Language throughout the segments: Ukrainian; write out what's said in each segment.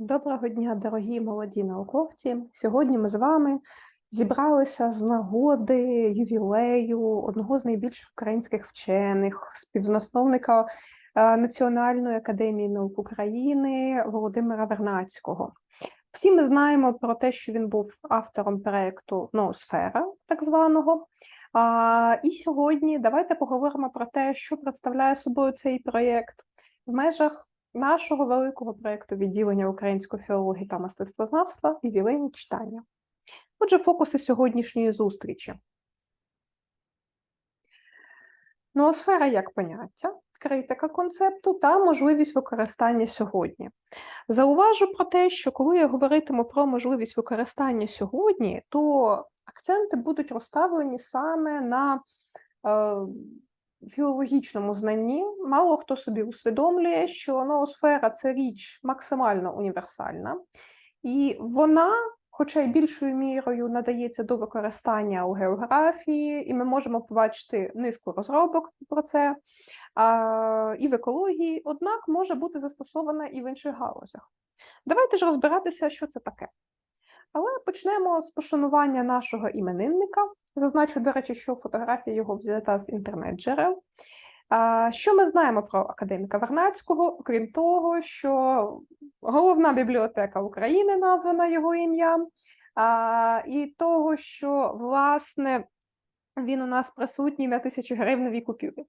Доброго дня, дорогі молоді науковці. Сьогодні ми з вами зібралися з нагоди ювілею одного з найбільших українських вчених, співзасновника е, Національної академії наук України Володимира Вернацького. Всі ми знаємо про те, що він був автором проєкту Ноосфера, так званого. А, І сьогодні давайте поговоримо про те, що представляє собою цей проєкт в межах нашого великого проєкту відділення української філології та мистецтвознавства ювілейні читання. Отже, фокуси сьогоднішньої зустрічі. Ноосфера як поняття, критика концепту та можливість використання сьогодні. Зауважу про те, що коли я говоритиму про можливість використання сьогодні, то акценти будуть розставлені саме на е, філологічному знанні мало хто собі усвідомлює, що ноосфера це річ максимально універсальна, і вона, хоча й більшою мірою, надається до використання у географії, і ми можемо побачити низку розробок про це а, і в екології, однак може бути застосована і в інших галузях. Давайте ж розбиратися, що це таке. Але почнемо з пошанування нашого іменинника. Зазначу, до речі, що фотографія його взята з інтернет-джерел. Що ми знаємо про академіка Вернацького, окрім того, що головна бібліотека України названа його ім'ям, і того, що власне він у нас присутній на тисячі гривневій купюрі.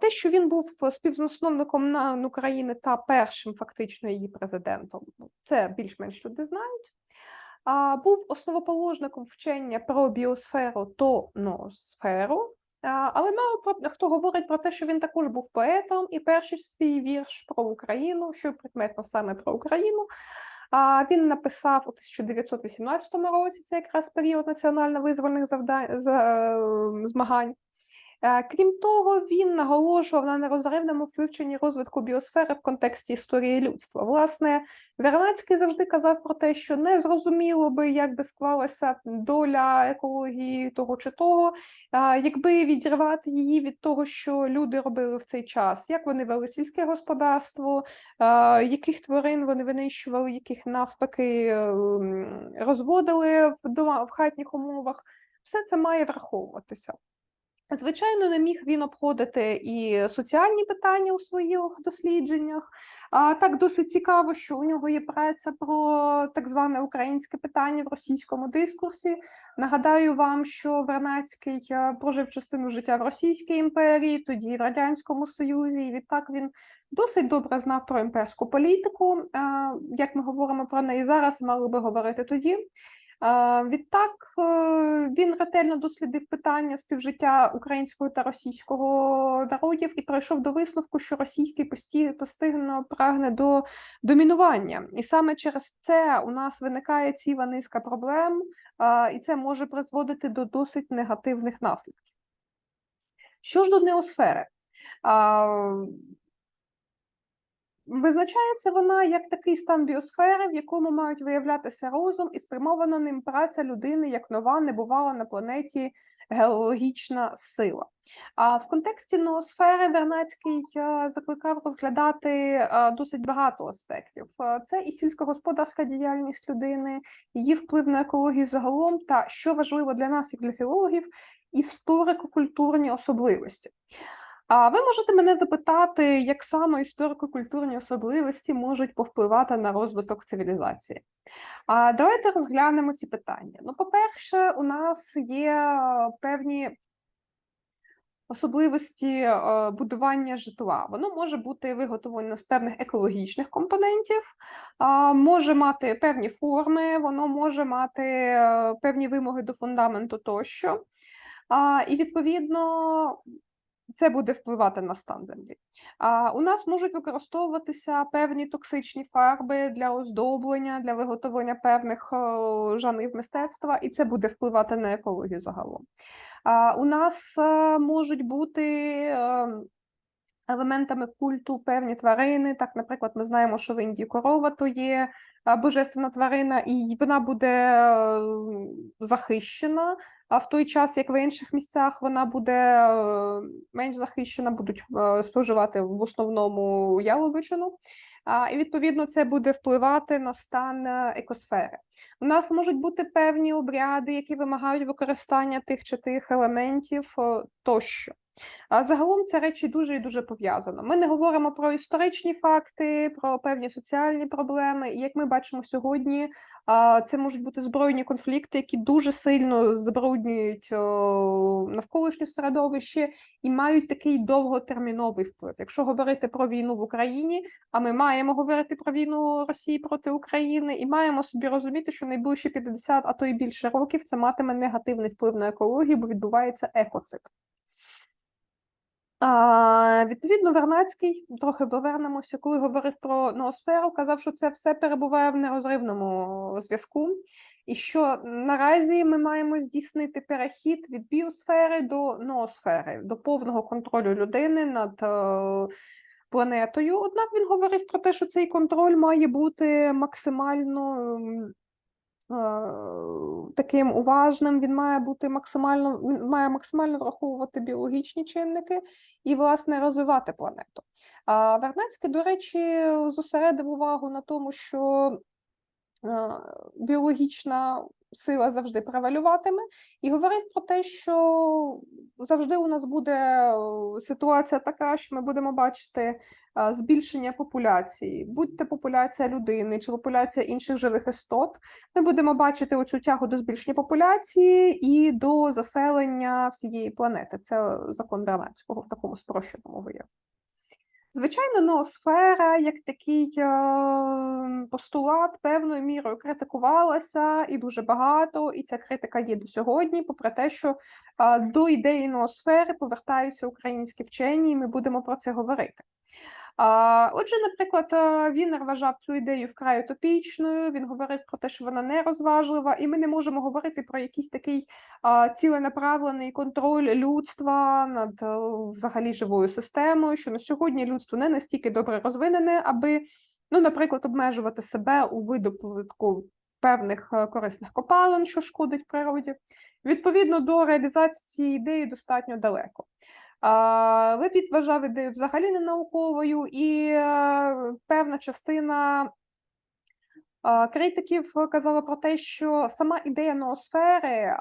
Те, що він був співзасновником України та першим фактично її президентом, це більш-менш люди знають був основоположником вчення про біосферу то ноосферу, але мало хто говорить про те, що він також був поетом, і перший свій вірш про Україну, що прикметно саме про Україну. Він написав у 1918 році, це якраз період національно-визвольних завдань змагань. Е, крім того, він наголошував на нерозривному включенні розвитку біосфери в контексті історії людства. Власне, Вернацький завжди казав про те, що не зрозуміло би, як би склалася доля екології того чи того, якби відірвати її від того, що люди робили в цей час, як вони вели сільське господарство, яких тварин вони винищували, яких навпаки ем, розводили в хатніх умовах. Все це має враховуватися. Звичайно, не міг він обходити і соціальні питання у своїх дослідженнях. А так досить цікаво, що у нього є праця про так зване українське питання в російському дискурсі. Нагадаю вам, що Вернацький е, прожив частину життя в Російській імперії, тоді в Радянському Союзі, і відтак він досить добре знав про імперську політику. Як ми говоримо про неї зараз, мали би говорити тоді. Відтак е, він ретельно дослідив питання співжиття українського та російського народів і прийшов до висновку, що російський постійно прагне до домінування, і саме через це у нас виникає ціла низка проблем, і це може призводити до досить негативних наслідків. Що ж до неосфери? Визначається вона як такий стан біосфери, в якому мають виявлятися розум і спрямована ним праця людини як нова, небувала на планеті геологічна сила. А в контексті ноосфери Вернацький е, закликав розглядати е, досить багато аспектів: е, це і сільськогосподарська діяльність людини, її вплив на екологію загалом, та що важливо для нас, як для філологів, історико-культурні особливості. А ви можете мене запитати, як саме історико-культурні особливості можуть повпливати на розвиток цивілізації? А давайте розглянемо ці питання. Ну, по-перше, у нас є певні особливості е, будування житла. Воно може бути виготовлено з певних екологічних компонентів, може мати певні форми, воно може мати е, певні вимоги до фундаменту тощо. І відповідно це буде впливати на стан землі. А у нас можуть використовуватися певні токсичні фарби для оздоблення, для виготовлення певних жанрів мистецтва, і це буде впливати на екологію загалом. А у нас е, можуть бути. Ем, елементами культу певні тварини, так, наприклад, ми знаємо, що в Індії корова то є божественна тварина, і вона буде е, захищена. А в той час, як в інших місцях, вона буде е, менш захищена, будуть е, споживати в основному яловичину. і відповідно це буде впливати на стан е, екосфери. У нас можуть бути певні обряди, які вимагають використання тих чи тих елементів тощо. А загалом це речі дуже і дуже пов'язано. Ми не говоримо про історичні факти, про певні соціальні проблеми. І як ми бачимо сьогодні, це можуть бути збройні конфлікти, які дуже сильно забруднюють навколишнє середовище і мають такий довготерміновий вплив. Якщо говорити про війну в Україні, а ми маємо говорити про війну Росії проти України, і маємо собі розуміти, що найближчі 50, а то і більше років це матиме негативний вплив на екологію, бо відбувається екоцикл. А, відповідно, Вернацький, трохи повернемося, коли говорив про ноосферу, казав, що це все перебуває в нерозривному зв'язку, і що наразі ми маємо здійснити перехід від біосфери до ноосфери, до повного контролю людини над е, планетою. Однак він говорив про те, що цей контроль має бути максимально. Е, Таким уважним, він має бути максимально, він має максимально враховувати біологічні чинники і, власне, розвивати планету. А Вернецький, до речі, зосередив увагу на тому, що е, біологічна сила завжди превалюватиме, і говорив про те, що завжди у нас буде ситуація така, що ми будемо бачити збільшення популяції, будь-то популяція людини чи популяція інших живих істот. Ми будемо бачити оцю тягу до збільшення популяції і до заселення всієї планети. Це закон Вернадського в такому спрощеному вияві. Звичайно, ноосфера як такий е, постулат певною мірою критикувалася і дуже багато, і ця критика є до сьогодні, попри те, що е, до ідеї ноосфери повертаються українські вчені, і ми будемо про це говорити. Отже, наприклад, е, він вважав цю ідею вкрай утопічною. Він говорив про те, що вона не розважлива, і ми не можемо говорити про якийсь такий ціленаправлений контроль людства над е, взагалі живою системою. Що на сьогодні людство не настільки добре розвинене, аби, ну, наприклад, обмежувати себе у видобутку певних е, корисних копалин, що шкодить природі. Відповідно до реалізації цієї ідеї достатньо далеко. А, вважав ідею взагалі не науковою, і е, певна частина критиків казала про те, що сама ідея ноосфери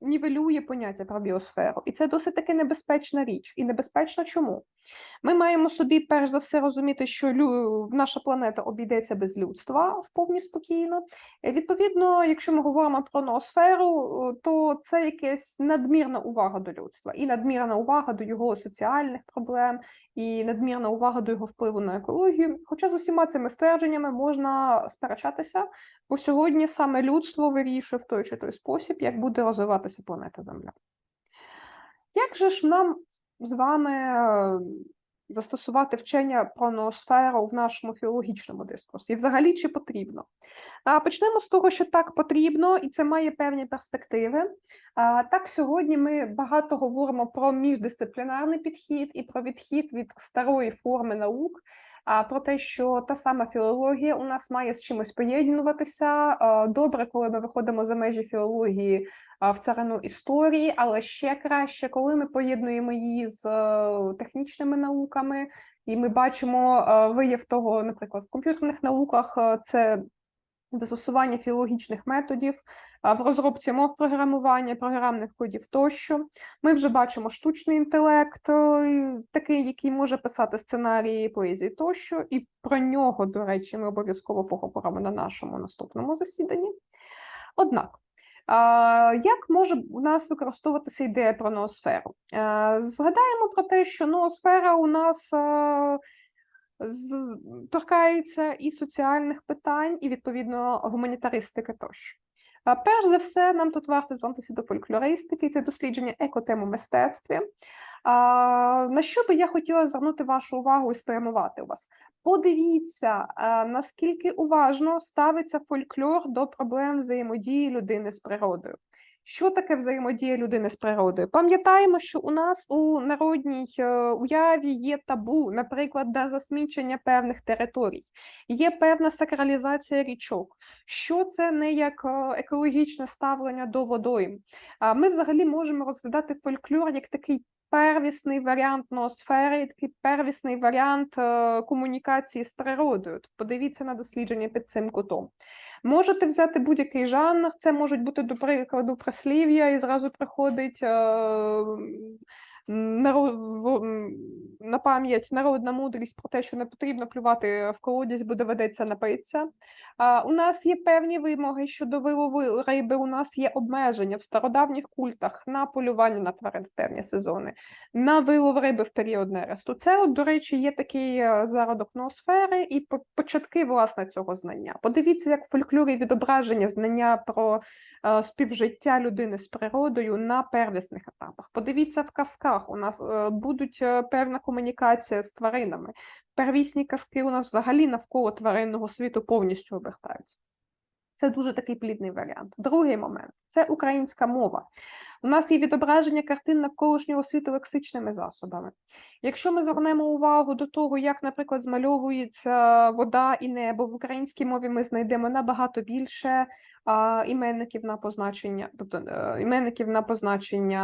нівелює поняття про біосферу, і це досить таки небезпечна річ. І небезпечна чому? Ми маємо собі перш за все розуміти, що лю... наша планета обійдеться без людства вповні спокійно. Е, Відповідно, якщо ми говоримо про ноосферу, е, то це якась надмірна увага до людства, і надмірна увага до його соціальних проблем, і надмірна увага до його впливу на екологію. Хоча з усіма цими ствердженнями можна сперечатися, бо сьогодні саме людство вирішує в той чи той спосіб, як буде розвиватися планета Земля. Як же ж нам з вами е, застосувати вчення про ноосферу в нашому філологічному дискурсі? І взагалі чи потрібно? Почнемо з того, що так потрібно, і це має певні перспективи. Так, сьогодні ми багато говоримо про міждисциплінарний підхід і про відхід від старої форми наук. Про те, що та сама філологія у нас має з чимось поєднуватися. Добре, коли ми виходимо за межі філології в царину історії, але ще краще, коли ми поєднуємо її з е, технічними науками, і ми бачимо вияв того, наприклад, в комп'ютерних науках е, це застосування філологічних методів в розробці мов програмування, програмних кодів тощо. Ми вже бачимо штучний інтелект, такий, який може писати сценарії поезії тощо, і про нього, до речі, ми обов'язково поговоримо на нашому наступному засіданні. Однак, як може у нас використовуватися ідея про ноосферу? Згадаємо про те, що ноосфера у нас торкається і соціальних питань, і відповідно гуманітаристики тощо. Перш за все, нам тут варто звернутися до фольклористики, це дослідження екотем у мистецтві. На що би я хотіла звернути вашу увагу і спрямувати вас? Подивіться, наскільки уважно ставиться фольклор до проблем взаємодії людини з природою. Що таке взаємодія людини з природою? Пам'ятаємо, що у нас у народній е, уяві є табу, наприклад, до засмічення певних територій, є певна сакралізація річок. Що це не як е, екологічне ставлення до водойм? Ми взагалі можемо розглядати фольклор як такий первісний варіант ноосфери, такий первісний варіант е, комунікації з природою. Тобто подивіться на дослідження під цим кутом. Можете взяти будь-який жанр, це можуть бути, до прикладу, прислів'я, і зразу приходить е, на пам'ять народна мудрість про те, що не потрібно плювати в колодязь, бо доведеться напитися. У нас є певні вимоги щодо вилову риби, у нас є обмеження в стародавніх культах на полювання на тварин в певні сезони, на вилов риби в період нересту. Це, до речі, є такий е, зародок ноосфери і по- початки власне цього знання. Подивіться, як в фольклорі відображення знання про е, співжиття людини з природою на первісних етапах. Подивіться в казках. У нас е, будуть певна комунікація з тваринами. Первісні казки у нас взагалі навколо тваринного світу повністю обертаються. Це дуже такий плідний варіант. Другий момент це українська мова. У нас є відображення картин навколишнього світу лексичними засобами. Якщо ми звернемо увагу до того, як, наприклад, змальовується вода і небо в українській мові, ми знайдемо набагато більше іменників на позначення, тобто е, іменників на позначення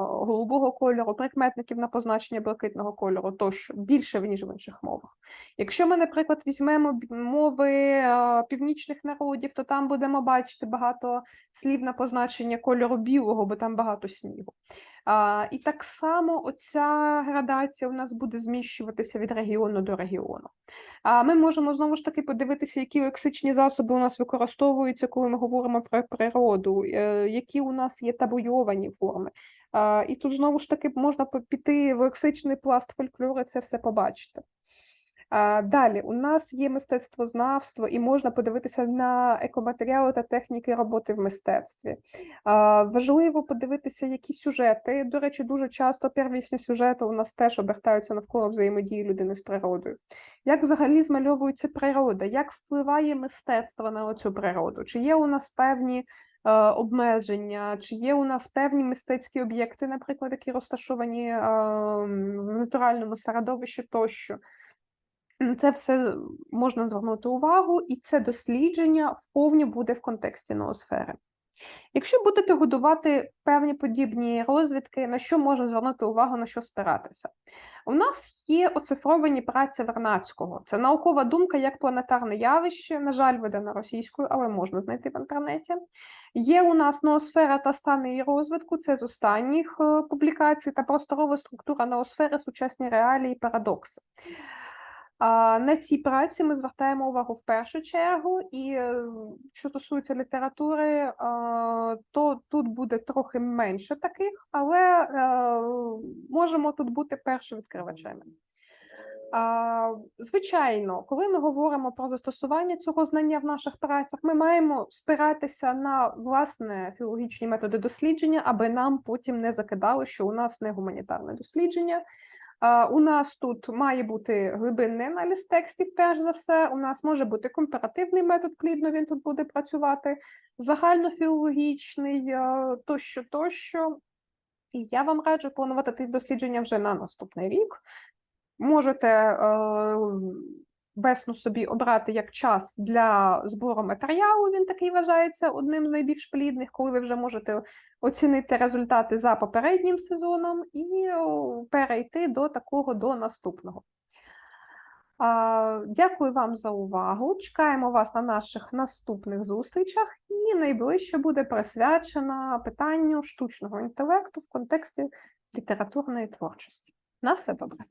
голубого кольору, прикметників на позначення блакитного кольору, тощо більше ніж в інших мовах. Якщо ми, наприклад, візьмемо мови е, північних народів, то там будемо бачити багато слів на позначення кольору білого, бо там багато снігу. І так само оця градація у нас буде зміщуватися від регіону до регіону. Ми можемо знову ж таки подивитися, які лексичні засоби у нас використовуються, коли ми говоримо про природу, е, які у нас є табуйовані форми. І тут знову ж таки можна піти в лексичний пласт фольклору, це все побачити. Далі у нас є мистецтвознавство, і можна подивитися на екоматеріали та техніки роботи в мистецтві. Важливо подивитися, які сюжети. До речі, дуже часто первісні сюжети у нас теж обертаються навколо взаємодії людини з природою. Як взагалі змальовується природа? Як впливає мистецтво на оцю природу? Чи є у нас певні е, обмеження, чи є у нас певні мистецькі об'єкти, наприклад, які розташовані е, в натуральному середовищі тощо? Це все можна звернути увагу, і це дослідження вповні буде в контексті ноосфери. Якщо будете годувати певні подібні розвідки, на що можна звернути увагу, на що спиратися? У нас є оцифровані праці Вернацького. Це наукова думка як планетарне явище, на жаль, видана російською, але можна знайти в інтернеті. Є у нас ноосфера та стани її розвитку, це з останніх е, публікацій, та просторова структура ноосфери, сучасні реалії, парадокси. На цій праці ми звертаємо увагу в першу чергу, і е, що стосується літератури, то тут буде трохи менше таких, але е, можемо тут бути першовідкривачами. Звичайно, коли ми говоримо про застосування цього знання в наших працях, ми маємо спиратися на власне філологічні методи дослідження, аби нам потім не закидало, що у нас не гуманітарне дослідження. У нас тут має бути глибинний аналіз текстів, перш за все. У нас може бути компаративний метод, плідно він тут буде працювати, загальнофілологічний тощо, тощо. І я вам раджу планувати ті дослідження вже на наступний рік. Можете весну собі обрати як час для збору матеріалу. Він такий вважається одним з найбільш плідних, коли ви вже можете оцінити результати за попереднім сезоном і перейти до такого до наступного. Дякую вам за увагу. Чекаємо вас на наших наступних зустрічах, і найближче буде присвячена питанню штучного інтелекту в контексті літературної творчості. На все добре.